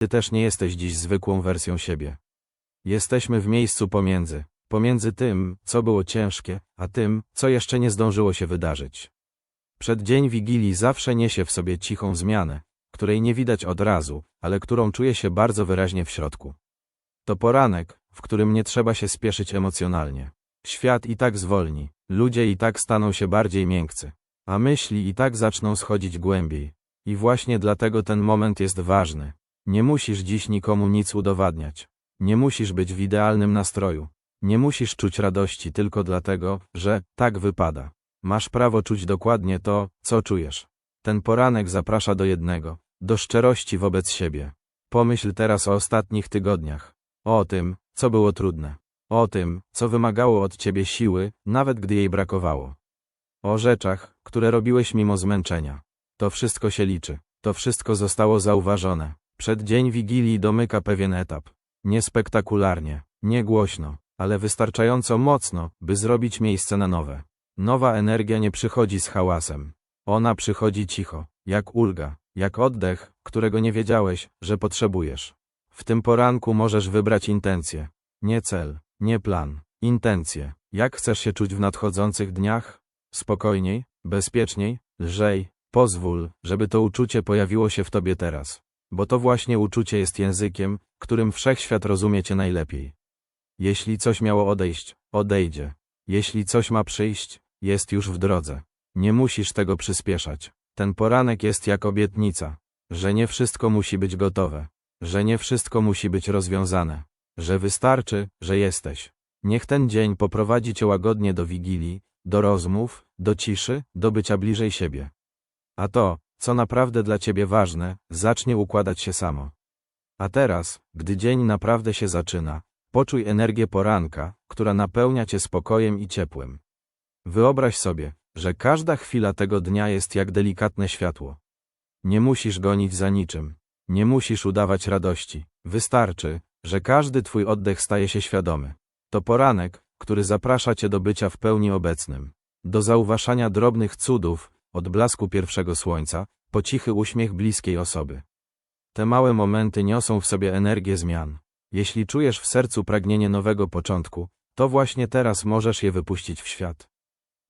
Ty też nie jesteś dziś zwykłą wersją siebie. Jesteśmy w miejscu pomiędzy, pomiędzy tym, co było ciężkie, a tym, co jeszcze nie zdążyło się wydarzyć. Przed dzień Wigilii zawsze niesie w sobie cichą zmianę, której nie widać od razu, ale którą czuje się bardzo wyraźnie w środku. To poranek, w którym nie trzeba się spieszyć emocjonalnie. Świat i tak zwolni, ludzie i tak staną się bardziej miękcy, a myśli i tak zaczną schodzić głębiej. I właśnie dlatego ten moment jest ważny. Nie musisz dziś nikomu nic udowadniać. Nie musisz być w idealnym nastroju. Nie musisz czuć radości tylko dlatego, że tak wypada. Masz prawo czuć dokładnie to, co czujesz. Ten poranek zaprasza do jednego, do szczerości wobec siebie. Pomyśl teraz o ostatnich tygodniach. O tym, co było trudne. O tym, co wymagało od ciebie siły, nawet gdy jej brakowało. O rzeczach, które robiłeś mimo zmęczenia. To wszystko się liczy. To wszystko zostało zauważone. Przed dzień Wigilii domyka pewien etap. Nie spektakularnie, nie głośno, ale wystarczająco mocno, by zrobić miejsce na nowe. Nowa energia nie przychodzi z hałasem. Ona przychodzi cicho, jak ulga, jak oddech, którego nie wiedziałeś, że potrzebujesz. W tym poranku możesz wybrać intencję. Nie cel, nie plan, intencję. Jak chcesz się czuć w nadchodzących dniach? Spokojniej, bezpieczniej, lżej. Pozwól, żeby to uczucie pojawiło się w tobie teraz. Bo to właśnie uczucie jest językiem, którym wszechświat rozumie cię najlepiej. Jeśli coś miało odejść, odejdzie. Jeśli coś ma przyjść, jest już w drodze. Nie musisz tego przyspieszać. Ten poranek jest jak obietnica, że nie wszystko musi być gotowe, że nie wszystko musi być rozwiązane, że wystarczy, że jesteś. Niech ten dzień poprowadzi cię łagodnie do wigilii, do rozmów, do ciszy, do bycia bliżej siebie. A to, co naprawdę dla ciebie ważne, zacznie układać się samo. A teraz, gdy dzień naprawdę się zaczyna, poczuj energię poranka, która napełnia cię spokojem i ciepłem. Wyobraź sobie, że każda chwila tego dnia jest jak delikatne światło. Nie musisz gonić za niczym, nie musisz udawać radości, wystarczy, że każdy twój oddech staje się świadomy. To poranek, który zaprasza cię do bycia w pełni obecnym, do zauważania drobnych cudów, od blasku pierwszego słońca, po cichy uśmiech bliskiej osoby. Te małe momenty niosą w sobie energię zmian. Jeśli czujesz w sercu pragnienie nowego początku, to właśnie teraz możesz je wypuścić w świat.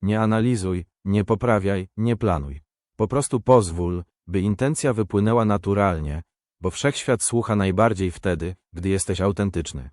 Nie analizuj, nie poprawiaj, nie planuj. Po prostu pozwól, by intencja wypłynęła naturalnie, bo wszechświat słucha najbardziej wtedy, gdy jesteś autentyczny.